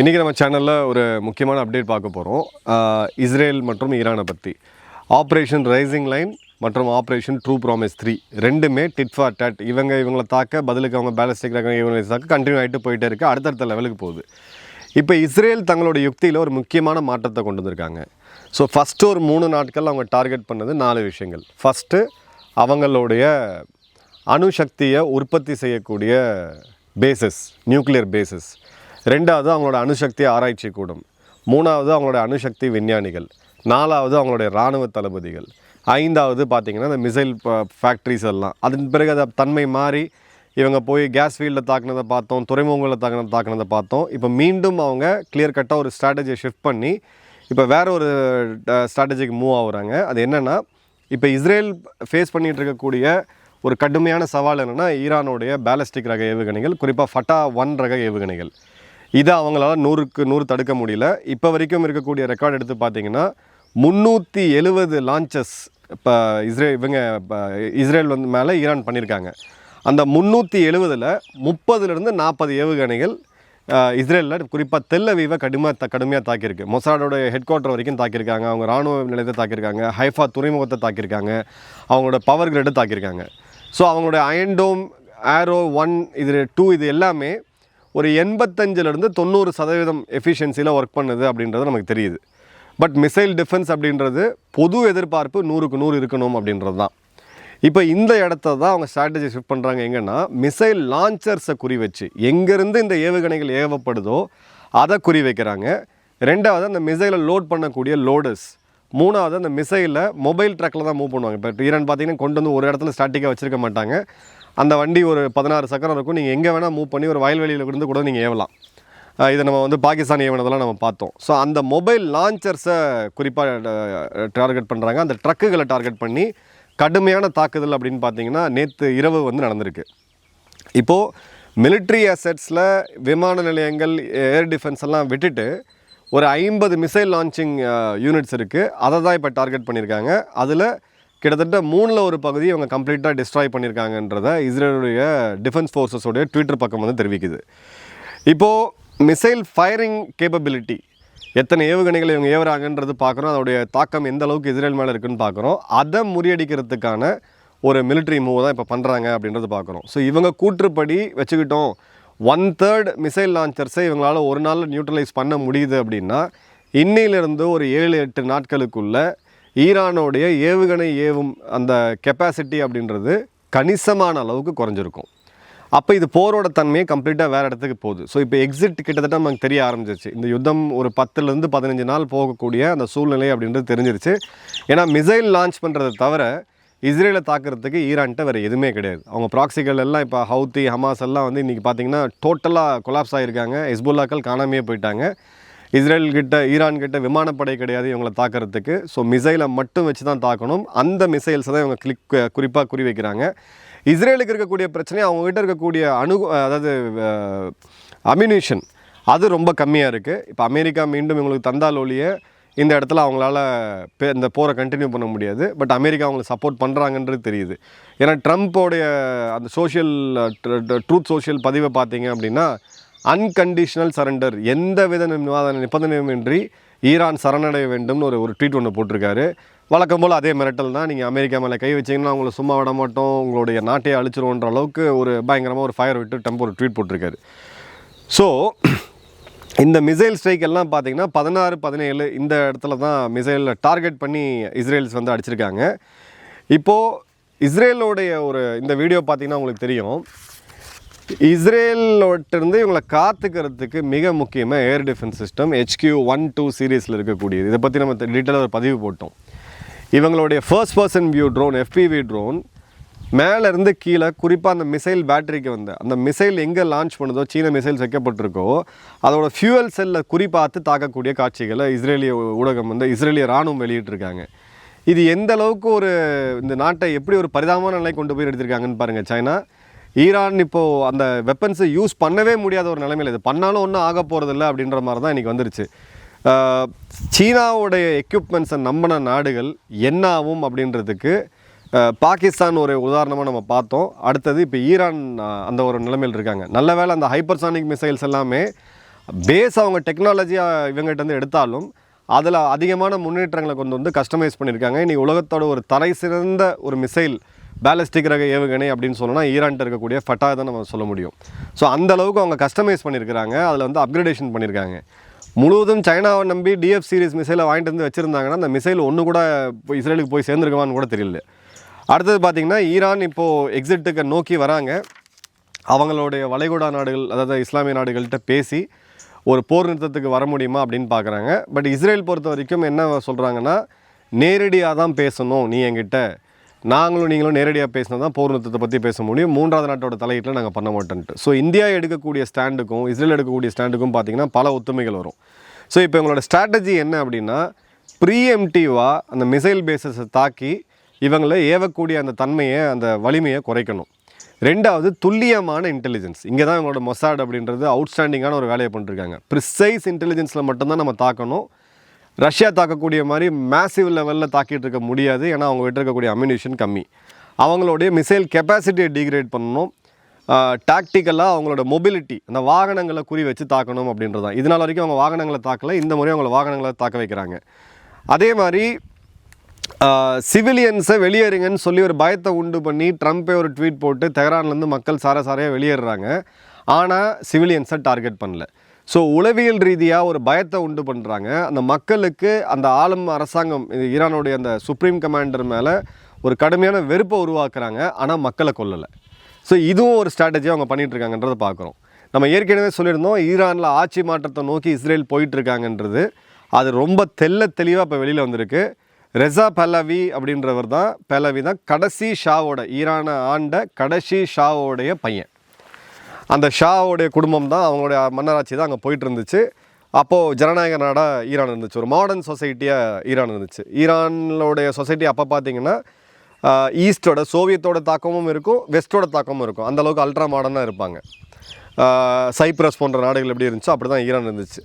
இன்றைக்கி நம்ம சேனலில் ஒரு முக்கியமான அப்டேட் பார்க்க போகிறோம் இஸ்ரேல் மற்றும் ஈரானை பற்றி ஆப்ரேஷன் ரைசிங் லைன் மற்றும் ஆப்ரேஷன் ட்ரூ ப்ராமிஸ் த்ரீ ரெண்டுமே டிட் ஃபார் டட் இவங்க இவங்களை தாக்க பதிலுக்கு அவங்க பேலஸ்டிக் ரகம் இவங்களை தாக்க கண்டினியூ ஆகிட்டு போயிட்டே இருக்குது அடுத்தடுத்த லெவலுக்கு போகுது. இப்போ இஸ்ரேல் தங்களோட யுக்தியில் ஒரு முக்கியமான மாற்றத்தை கொண்டு வந்திருக்காங்க. ஸோ ஃபஸ்ட்டு ஒரு மூணு நாட்கள் அவங்க டார்கெட் பண்ணது நாலு விஷயங்கள். ஃபஸ்ட்டு அவங்களுடைய அணுசக்தியை உற்பத்தி செய்யக்கூடிய பேசஸ் நியூக்ளியர் பேசஸ் ரெண்டாவது அவங்களோட அணுசக்தி ஆராய்ச்சி கூடம். மூணாவது அவங்களோட அணுசக்தி விஞ்ஞானிகள். நாலாவது அவங்களுடைய இராணுவ தளபதிகள். ஐந்தாவது பார்த்தீங்கன்னா இந்த மிசைல் ஃபேக்ட்ரிஸ் எல்லாம். அதன் பிறகு அதை தன்மை மாறி இவங்க போய் கேஸ் ஃபீல்டில் தாக்குனதை பார்த்தோம் துறைமுகங்களில் தாக்குன தாக்குனதை பார்த்தோம். இப்போ மீண்டும் அவங்க கிளியர் கட்டாக ஒரு ஸ்ட்ராட்டஜியை ஷிஃப்ட் பண்ணி இப்போ வேற ஒரு ஸ்ட்ராட்டஜிக்கு மூவ் ஆகுறாங்க. அது என்னென்னா இப்போ இஸ்ரேல் ஃபேஸ் பண்ணிகிட்டு இருக்கக்கூடிய ஒரு கடுமையான சவால் என்னென்னா ஈரானுடைய பேலஸ்டிக் ரக ஏவுகணைகள் குறிப்பாக ஃபட்டா ஒன் ரக ஏவுகணைகள். இதை அவங்களால நூறுக்கு நூறு தடுக்க முடியல. இப்போ வரைக்கும் இருக்கக்கூடிய ரெக்கார்ட் எடுத்து பார்த்தீங்கன்னா முந்நூற்றி எழுவது லான்ச்சஸ் இப்போ இஸ்ரேல் இவங்க இப்போ இஸ்ரேல் வந்து மேலே ஈரான் பண்ணியிருக்காங்க அந்த முந்நூற்றி எழுவதில் முப்பதுலேருந்து நாற்பது ஏவுகணைகள் இஸ்ரேலில் குறிப்பாக தெல்லவீவை கடுமையாக த கடுமையாக தாக்கியிருக்கு. மொசாடோட ஹெட் குவார்ட்டர் வரைக்கும் தாக்கியிருக்காங்க. அவங்க ராணுவ நிலையத்தை தாக்கியிருக்காங்க. ஹைஃபா துறைமுகத்தை தாக்கியிருக்காங்க. அவங்களோட பவர் கிரிட்டை தாக்கியிருக்காங்க. ஸோ அவங்களோட அயன்டோம் ஆரோ ஒன் இது டூ இது எல்லாமே ஒரு எண்பத்தஞ்சிலேருந்து தொண்ணூறு சதவீதம் எஃபிஷியன்சியில் ஒர்க் பண்ணுது அப்படின்றது நமக்கு தெரியுது. பட் மிசைல் டிஃபென்ஸ் அப்படின்றது பொது எதிர்பார்ப்பு நூறுக்கு நூறு இருக்கணும் அப்படின்றது தான். இப்போ இந்த இடத்த தான் அவங்க ஸ்ட்ராட்டஜி ஷிஃப்ட் பண்ணுறாங்க எங்கன்னா மிசைல் லான்ச்சர்ஸை குறி வச்சு எங்கேருந்து இந்த ஏவுகணைகள் ஏவப்படுதோ அதை குறி வைக்கிறாங்க ரெண்டாவது அந்த மிசைலை லோட் பண்ணக்கூடிய லோடர்ஸ் மூணாவது அந்த மிசைலில் மொபைல் ட்ரக்கில் தான் மூவ் பண்ணுவாங்க. இப்போ ஈரான் பார்த்தீங்கன்னா கொண்டு வந்து ஒரு இடத்துல ஸ்டாட்டிக்காக வச்சுருக்க மாட்டாங்க. அந்த வண்டி ஒரு பதினாறு சக்கரம் இருக்கும். நீங்கள் எங்கே வேணால் மூவ் பண்ணி ஒரு வயல்வெளியில் இருந்து கூட நீங்கள் ஏவலாம். இதை நம்ம வந்து பாகிஸ்தான் ஏவனதெல்லாம் நம்ம பார்த்தோம். ஸோ அந்த மொபைல் லான்ச்சர்ஸை குறிப்பாக டார்கெட் பண்ணுறாங்க அந்த ட்ரக்குகளை டார்கெட் பண்ணி கடுமையான தாக்குதல் அப்படின்னு பார்த்தீங்கன்னா நேற்று இரவு வந்து நடந்திருக்கு. இப்போது மிலிட்ரி அசெட்ஸில் விமான நிலையங்கள் ஏர் டிஃபென்ஸ் எல்லாம் விட்டுட்டு ஒரு ஐம்பது மிசைல் லான்ச்சிங் யூனிட்ஸ் இருக்குது அதை தான் இப்போ டார்கெட் பண்ணியிருக்காங்க. அதில் கிட்டத்தட்ட மூணில் ஒரு பகுதி இவங்க கம்ப்ளீட்டாக டிஸ்ட்ராய் பண்ணியிருக்காங்கன்றத இஸ்ரேலுடைய டிஃபென்ஸ் ஃபோர்ஸஸோடைய ட்விட்டர் பக்கம் வந்து தெரிவிக்குது. இப்போது மிசைல் ஃபயரிங் கேப்பபிலிட்டி எத்தனை ஏவுகணைகளை இவங்க ஏவுறாங்கன்றது பார்க்குறோம். அதோடைய தாக்கம் எந்த அளவுக்கு இஸ்ரேல் மேலே இருக்குன்னு பார்க்குறோம். அதை முறியடிக்கிறதுக்கான ஒரு மிலிட்ரி மூவ் தான் இப்போ பண்ணுறாங்க அப்படின்றது பார்க்குறோம். ஸோ இவங்க கூற்றுப்படி வச்சுக்கிட்டோம் ஒன் தேர்ட் மிசைல் லான்ச்சர்ஸை இவங்களால் ஒரு நாளில் நியூட்ரலைஸ் பண்ண முடியுது அப்படின்னா இன்னிலிருந்து ஒரு ஏழு எட்டு நாட்களுக்குள்ளே ஈரானோடைய ஏவுகணை ஏவும் அந்த கெப்பாசிட்டி அப்படின்றது கணிசமான அளவுக்கு குறைஞ்சிருக்கும். அப்போ இது போரோட தன்மையை கம்ப்ளீட்டாக வேறு இடத்துக்கு போகுது. ஸோ இப்போ எக்ஸிட் கிட்டத்தட்ட நமக்கு தெரிய ஆரம்பிச்சிருச்சு. இந்த யுத்தம் ஒரு பத்துலேருந்து பதினஞ்சு நாள் போகக்கூடிய அந்த சூழ்நிலை அப்படின்றது தெரிஞ்சிருச்சு. ஏன்னா மிசைல் லான்ச் பண்ணுறதை தவிர இஸ்ரேலை தாக்குறதுக்கு ஈரான்கிட்ட வேறு எதுவுமே கிடையாது. அவங்க ப்ராக்சிகள் எல்லாம் இப்போ ஹவுத்தி ஹமாஸ் எல்லாம் வந்து இன்றைக்கி பார்த்தீங்கன்னா டோட்டலாக கொலாப்ஸ் ஆகியிருக்காங்க ஹிஸ்புல்லாக்கள் காணாமையே போயிட்டாங்க. இஸ்ரேல் கிட்ட ஈரான் கிட்ட விமானப்படை கிடையாது இவங்களை தாக்குறதுக்கு. ஸோ மிசைலை மட்டும் வச்சு தான் தாக்கணும். அந்த மிசைல்ஸை தான் இவங்க கிளிக் குறிப்பாக குறி வைக்கிறாங்க இஸ்ரேலுக்கு இருக்கக்கூடிய பிரச்சனை அவங்ககிட்ட இருக்கக்கூடிய அணு அதாவது அம்யூனிஷன் அது ரொம்ப கம்மியாக இருக்குது இப்போ அமெரிக்கா மீண்டும் இவங்களுக்கு தந்தால் ஒழிய இந்த இடத்துல அவங்களால பே- இந்த போரை கண்டினியூ பண்ண முடியாது. பட் அமெரிக்கா அவங்களை சப்போர்ட் பண்ணுறாங்கன்றது தெரியுது. ஏன்னா ட்ரம்ப்போடைய அந்த சோஷியல் ட்ரூத் சோஷியல் பதிவை பார்த்தீங்க அப்படின்னா அன்கண்டிஷனல் சரண்டர் எந்த வித நிவாத நிபந்தனையுமின்றி ஈரான் சரணடைய வேண்டும்னு ஒரு ஒரு ட்வீட் ஒன்று போட்டிருக்காரு. வழக்கம் போல் அதே மிரட்டல் தான் நீங்கள் அமெரிக்கா மேலே கை வச்சீங்கன்னா உங்களை சும்மா விட மாட்டோம் உங்களுடைய நாட்டையே அழிச்சிருவோன்ற அளவுக்கு ஒரு பயங்கரமாக ஒரு ஃபயர் விட்டு டெம்போ ஒரு ட்வீட் போட்டிருக்காரு. ஸோ இந்த மிசைல் ஸ்ட்ரைக் எல்லாம் பார்த்தீங்கன்னா பதினாறு பதினேழு இந்த இடத்துல தான் மிசைலில் டார்கெட் பண்ணி இஸ்ரேல்ஸ் வந்து அடிச்சிருக்காங்க. இப்போது இஸ்ரேலோடைய ஒரு இந்த வீடியோ பார்த்தீங்கன்னா உங்களுக்கு தெரியும். இஸ்ரேலோட்டிருந்து இவங்களை காத்துக்கிறதுக்கு மிக முக்கியமாக air defence system HQ one two சீரீஸில் இருக்கக்கூடியது. இதை பற்றி நம்ம டீட்டெயிலாக ஒரு பதிவு போட்டோம். இவங்களுடைய first person view drone FPV drone மேலேருந்து கீழே குறிப்பாக அந்த மிசைல் பேட்டரிக்கு வந்து அந்த மிசைல் எங்கே லான்ச் பண்ணுதோ சீன மிசைல் வைக்கப்பட்டிருக்கோ அதோட ஃபியூவல் செல்லில் குறிப்பாத்து தாக்கக்கூடிய காட்சிகளை இஸ்ரேலிய ஊடகம் வந்து இஸ்ரேலிய இராணுவம் வெளியிட்டிருக்காங்க. இது எந்த அளவுக்கு ஒரு இந்த நாட்டை எப்படி ஒரு பரிதாபமான நிலை கொண்டு போய் எடுத்திருக்காங்கன்னு பாருங்கள் சைனா. ஈரான் இப்போது அந்த வெப்பன்ஸை யூஸ் பண்ணவே முடியாத ஒரு நிலைமையில் இது. பண்ணாலும் ஒன்றும் ஆக போகிறதில்ல அப்படின்ற மாதிரி தான் இன்றைக்கி வந்துருச்சு. சீனாவுடைய எக்யூப்மெண்ட்ஸை நம்பின நாடுகள் என்ன ஆகும் அப்படின்றதுக்கு பாகிஸ்தான் ஒரு உதாரணமாக நம்ம பார்த்தோம். அடுத்தது இப்போ ஈரான் அந்த ஒரு நிலைமையில் இருக்காங்க. நல்ல வேளை அந்த ஹைப்பர்சானிக் மிசைல்ஸ் எல்லாமே பேஸ் அவங்க டெக்னாலஜியாக இவங்ககிட்டருந்து எடுத்தாலும் அதில் அதிகமான முன்னேற்றங்களை கொண்டு வந்து கஸ்டமைஸ் பண்ணியிருக்காங்க. இன்றைக்கி உலகத்தோட ஒரு தலை சிறந்த ஒரு மிசைல் பேலஸ்டிக் ரக ஏவுகணை அப்படின்னு சொன்னோன்னா ஈரான்ட்ட இருக்கக்கூடிய ஃபட்டா தான் நம்ம சொல்ல முடியும். ஸோ அந்த அளவுக்கு அவங்க கஸ்டமைஸ் பண்ணியிருக்கிறாங்க. அதில் வந்து அப்கிரேடேஷன் பண்ணியிருக்காங்க. முழுவதும் சைனாவை நம்பி டிஎஃப் சீரிஸ் மிசைலை வாங்கிட்டு வந்து வச்சுருந்தாங்கன்னா அந்த மிசைல் ஒன்று கூட போய் இஸ்ரேலுக்கு போய் சேர்ந்துருக்குமான்னு கூட தெரியல. அடுத்தது பார்த்திங்கன்னா ஈரான் இப்போது எக்ஸிட்டுக்கு நோக்கி வராங்க. அவங்களுடைய வளைகுடா நாடுகள் அதாவது இஸ்லாமிய நாடுகள்கிட்ட பேசி ஒரு போர் நிறுத்தத்துக்கு வர முடியுமா அப்படின்னு பார்க்குறாங்க பட் இஸ்ரேல் பொறுத்த வரைக்கும் என்ன சொல்கிறாங்கன்னா நேரடியாக தான் பேசணும் நீ என்கிட்ட. நாங்களும் நீங்களும் நேரடியாக பேசினா தான் போர் நிறுத்தத்தை பற்றி பேச முடியும். மூன்றாவது நாட்டோட தலையீட்டில் நாங்கள் பண்ண மாட்டோன்ட்டு. ஸோ இந்தியா எடுக்கக்கூடிய ஸ்டாண்டுக்கும் இஸ்ரேல் எடுக்கக்கூடிய ஸ்டாண்டுக்கும் பார்த்தீங்கன்னா பல ஒத்துமைகள் வரும். ஸோ இப்போ எங்களோட ஸ்ட்ராட்டஜி என்ன அப்படின்னா ப்ரீஎம்டிவாக அந்த மிசைல் பேஸஸை தாக்கி இவங்களை ஏவக்கூடிய அந்த தன்மையை அந்த வலிமையை குறைக்கணும். ரெண்டாவது துல்லியமான இன்டெலிஜென்ஸ் இங்கே தான் இவங்களோட மொசாட் அப்படின்றது அவுட்ஸ்டாண்டிங்கான ஒரு வேலையை பண்ணிருக்காங்க ப்ரிசைஸ் இன்டெலிஜென்ஸில் மட்டும்தான் நம்ம தாக்கணும். ரஷ்யா தாக்கக்கூடிய மாதிரி மேசிவ் லெவலில் தாக்கிட்டு இருக்க முடியாது. ஏன்னா அவங்க விட்டுருக்கக்கூடிய அம்யூனிஷன் கம்மி. அவங்களுடைய மிசைல் கெப்பாசிட்டியை டிகிரேட் பண்ணணும். டாக்டிக்கலாக அவங்களோட மொபிலிட்டி அந்த வாகனங்களை குறி வச்சு தாக்கணும் அப்படின்றது தான் இதனால் வரைக்கும் அவங்க வாகனங்களை தாக்கலை. இந்த முறை அவங்கள வாகனங்களை தாக்க வைக்கிறாங்க. அதே மாதிரி சிவிலியன்ஸை வெளியேறுங்கன்னு சொல்லி ஒரு பயத்தை உண்டு பண்ணி ட்ரம்ப்பே ஒரு ட்வீட் போட்டு தெஹரான்லேருந்து மக்கள் சார சாரையாக வெளியேறுறாங்க. ஆனால் சிவிலியன்ஸை டார்கெட் பண்ணல. ஸோ உளவியல் ரீதியாக ஒரு பயத்தை உண்டு பண்ணுறாங்க அந்த மக்களுக்கு அந்த ஆளும் அரசாங்கம் இது ஈரானுடைய அந்த சுப்ரீம் கமாண்டர் மேலே ஒரு கடுமையான வெறுப்பை உருவாக்குறாங்க. ஆனால் மக்களை கொல்லலை. ஸோ இதுவும் ஒரு ஸ்ட்ராட்டஜி அவங்க பண்ணிகிட்ருக்காங்கன்றதை பார்க்குறோம் நம்ம ஏற்கனவே சொல்லியிருந்தோம் ஈரானில் ஆட்சி மாற்றத்தை நோக்கி இஸ்ரேல் போயிட்டுருக்காங்கன்றது. அது ரொம்ப தெள்ள தெளிவாக இப்போ வெளியில் வந்திருக்கு. ரெசா பல்லவி அப்படின்றவர் தான் பல்லவி தான் கடைசி ஷாவோட ஈரானை ஆண்ட கடைசி ஷாவோடைய பையன். அந்த ஷாவோடைய குடும்பம் தான் அவங்களுடைய மன்னராட்சி தான் அங்கே போயிட்டு இருந்துச்சு அப்போது ஜனநாயக நாடாக ஈரான் இருந்துச்சு. ஒரு மாடர்ன் சொசைட்டியாக ஈரான் இருந்துச்சு. ஈரானோடைய சொசைட்டி அப்போ பார்த்தீங்கன்னா ஈஸ்டோட சோவியத்தோட தாக்கமும் இருக்கும் வெஸ்ட்டோட தாக்கமும் இருக்கும். அந்தளவுக்கு அல்ட்ரா மாடர்னாக இருப்பாங்க. சைப்ரஸ் போன்ற நாடுகள் எப்படி இருந்துச்சோ அப்படி தான் ஈரான் இருந்துச்சு.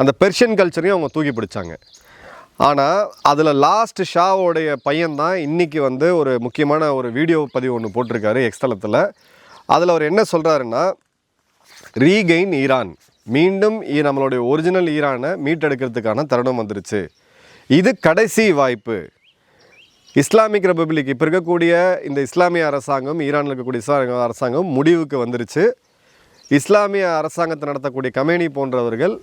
அந்த பெர்ஷியன் கல்ச்சரையும் அவங்க தூக்கி பிடிச்சாங்க. ஆனால் அதில் லாஸ்ட் ஷாவோடைய பையன் தான் இன்றைக்கி வந்து ஒரு முக்கியமான ஒரு வீடியோ பதிவு ஒன்று போட்டிருக்காரு எக்ஸ்தலத்தில் அதில் அவர் என்ன சொல்கிறாருன்னா ரீகெயின் ஈரான். மீண்டும் ஈ- நம்மளுடைய ஒரிஜினல் ஈரானை மீட்டெடுக்கிறதுக்கான தருணம் வந்துருச்சு. இது கடைசி வாய்ப்பு. இஸ்லாமிக் ரிப்பப்ளிக் இப்போ இருக்கக்கூடிய இந்த இஸ்லாமிய அரசாங்கம் ஈரானில் இருக்கக்கூடிய இஸ்லாமிய அரசாங்கம் முடிவுக்கு வந்துருச்சு. இஸ்லாமிய அரசாங்கத்தை நடத்தக்கூடிய கமேனி போன்றவர்கள்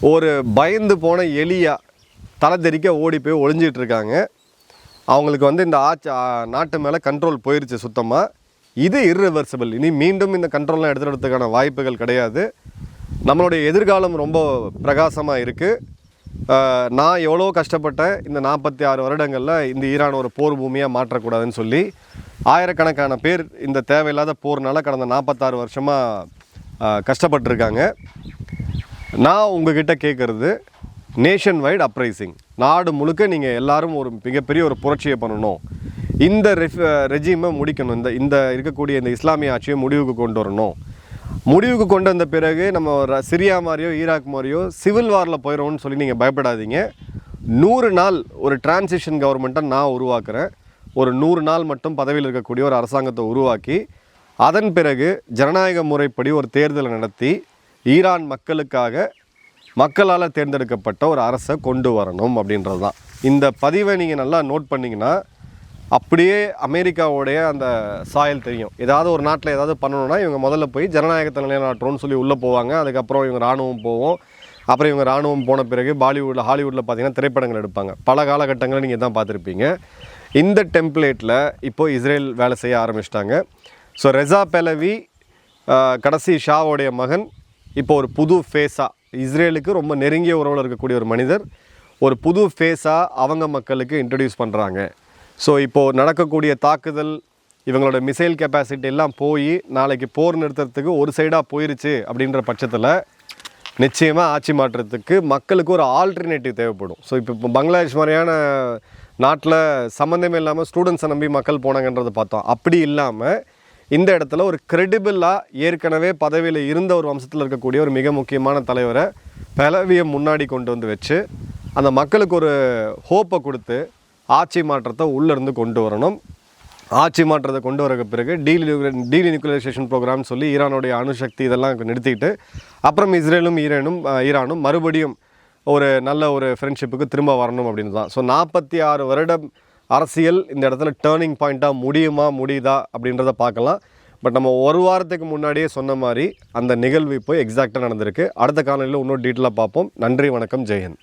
ஒரு பயந்து போன எலியா தலை தெறிக்க ஓடி போய் ஒளிஞ்சிகிட்ருக்காங்க அவங்களுக்கு வந்து இந்த ஆட்சி நாட்டு மேலே கண்ட்ரோல் போயிருச்சு சுத்தமாக இது இர்ரிவர்சிபிள் இனி மீண்டும் இந்த கண்ட்ரோல்லாம் எடுத்துகிறதுக்கான வாய்ப்புகள் கிடையாது. நம்மளுடைய எதிர்காலம் ரொம்ப பிரகாசமாக இருக்குது நான் எவ்வளோ கஷ்டப்பட்டேன். இந்த நாற்பத்தி ஆறு வருடங்களில் இந்த ஈரான் ஒரு போர் பூமியாக மாற்றக்கூடாதுன்னு சொல்லி ஆயிரக்கணக்கான பேர் இந்த தேவையில்லாத போர்னால கடந்த நாற்பத்தாறு வருஷமாக கஷ்டப்பட்டிருக்காங்க. நான் உங்ககிட்ட கேட்குறது நேஷன் வைட் அப்ரைசிங் நாடு முழுக்க நீங்கள் எல்லாரும் ஒரு மிகப்பெரிய ஒரு புரட்சியை பண்ணணும். இந்த ரெஃப் ரெஜிமை முடிக்கணும். இந்த இந்த இருக்கக்கூடிய இந்த இஸ்லாமிய ஆட்சியை முடிவுக்கு கொண்டு வரணும். முடிவுக்கு கொண்டு வந்த பிறகு நம்ம ர- சிரியா மாதிரியோ ஈராக் மாதிரியோ சிவில் வாரில் போயிடும்னு சொல்லி நீங்கள் பயப்படாதீங்க. நூறு நாள் ஒரு டிரான்சிஷன் கவர்மெண்ட்டை நான் உருவாக்குறேன். ஒரு நூறு நாள் மட்டும் பதவியில் இருக்கக்கூடிய ஒரு அரசாங்கத்தை உருவாக்கி அதன் பிறகு ஜனநாயக முறைப்படி ஒரு தேர்தலை நடத்தி ஈரான் மக்களுக்காக மக்களால் தேர்ந்தெடுக்கப்பட்ட ஒரு அரசை கொண்டு வரணும் அப்படின்றது தான் இந்த பதிவை நீங்கள் நல்லா நோட் பண்ணிங்கன்னா அப்படியே அமெரிக்காவுடைய அந்த சாயல் தெரியும். ஏதாவது ஒரு நாட்டில் ஏதாவது பண்ணணும்னா இவங்க முதல்ல போய் ஜனநாயகத்தை நிலைநாட்டுறோம்னு சொல்லி உள்ளே போவாங்க. அதுக்கப்புறம் இவங்க இராணுவம் போவோம். அப்புறம் இவங்க இராணுவம் போன பிறகு பாலிவுட்டில் ஹாலிவுட்டில் பார்த்தீங்கன்னா திரைப்படங்கள் எடுப்பாங்க. பல காலகட்டங்களை நீங்கள் தான் பார்த்துருப்பீங்க. இந்த டெம்ப்ளேட்டில் இப்போது இஸ்ரேல் வேலை செய்ய ஆரம்பிச்சிட்டாங்க. ஸோ ரெசா பெலவி கடைசி ஷாவோடைய மகன் இப்போ ஒரு புது ஃபேஸாக இஸ்ரேலுக்கு ரொம்ப நெருங்கிய உறவில் இருக்கக்கூடிய ஒரு மனிதர் ஒரு புது ஃபேஸாக அவங்க மக்களுக்கு இன்ட்ரடியூஸ் பண்ணுறாங்க ஸோ இப்போது நடக்கக்கூடிய தாக்குதல் இவங்களோட மிசைல் கெப்பாசிட்டி எல்லாம் போய் நாளைக்கு போர் நிறுத்தத்துக்கு ஒரு சைடாக போயிருச்சு அப்படின்ற பட்சத்தில் நிச்சயமாக ஆட்சி மாற்றத்துக்கு மக்களுக்கு ஒரு ஆல்டர்னேட்டிவ் தேவைப்படும். ஸோ இப்போ இப்போ பங்களாதேஷ் மாதிரியான நாட்டில் சம்மந்தமே இல்லாமல் ஸ்டூடெண்ட்ஸை நம்பி மக்கள் போனாங்கன்றதை பார்த்தோம். அப்படி இல்லாமல் இந்த இடத்துல ஒரு கிரெடிபிளாக ஏற்கனவே பதவியில் இருந்த ஒரு வம்சத்தில் இருக்கக்கூடிய ஒரு மிக முக்கியமான தலைவரை பலவியை முன்னாடி கொண்டு வந்து வச்சு அந்த மக்களுக்கு ஒரு ஹோப்பை கொடுத்து ஆட்சி மாற்றத்தை உள்ளேருந்து கொண்டு வரணும். ஆட்சி மாற்றத்தை கொண்டு வர பிறகு டீலி டீலினிகுலரைசேஷன் ப்ரோக்ராம்னு சொல்லி ஈரானுடைய அணுசக்தி இதெல்லாம் நிறுத்திட்டு அப்புறம் இஸ்ரேலும் ஈரானும் ஈரானும் மறுபடியும் ஒரு நல்ல ஒரு ஃப்ரெண்ட்ஷிப்புக்கு திரும்ப வரணும் அப்படின்னு தான் ஸோ நாற்பத்தி ஆறு வருடம் அரசியல் இந்த இடத்துல டேர்னிங் பாயிண்ட்டாக முடியுமா முடியுதா அப்படின்றத பார்க்கலாம். பட் நம்ம ஒரு வாரத்துக்கு முன்னாடியே சொன்ன மாதிரி அந்த நிகழ்வு இப்போ எக்ஸாக்டாக நடந்திருக்கு. அடுத்த காலையில் இன்னும் டீட்டெயிலாக பார்ப்போம். நன்றி வணக்கம் ஜெயன்